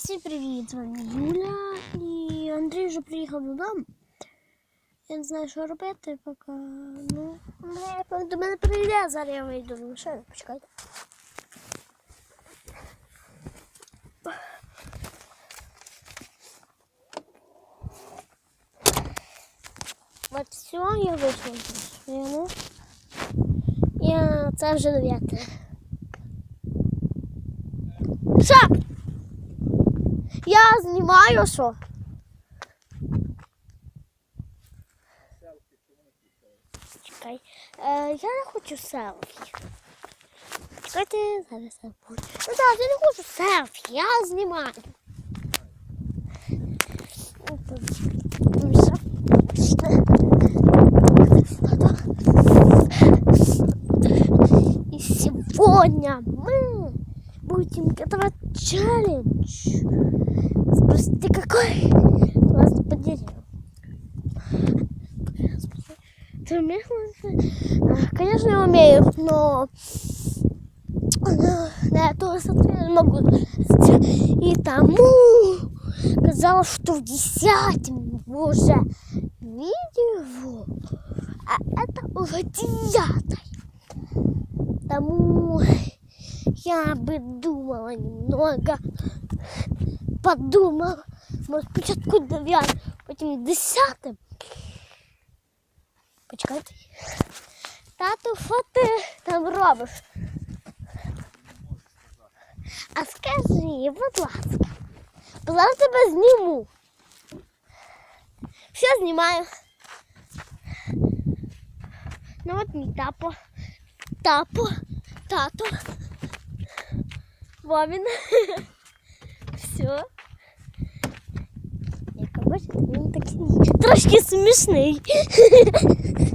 Всім привіт! З вами Юля і Андрій вже приїхав додому. Я не знаю, що робити, поки. Ну, мене- до мене прийде, зараз я вийду з машини. Почекайте. От все, я вийшла з машини. Я... Це вже дев'яте. Що? Я знімаю що? Чекай. Е, я не хочу селфі. Чекайте, зараз я буду. Ну так, я не хочу селфі, я знімаю. Ну, що? И сегодня мы будем готовить челлендж. Спросите, какой? Ладно, по дереву. Ты умеешь? А, Конечно, я умею, но на эту высоту я не могу. И тому казалось, что в десятом уже видео, а это уже девятое. Тому я бы думала немного, подумала, може спочатку дев'ятим, потім десятим. Почекайте. Тату, що ти там робиш? А скажи, будь ласка, бо зараз тебе зніму. Все знімаю. Ну от мій тапо. Тапо, тато. Вовін. Все. Як бачите, він такий трошки смішний.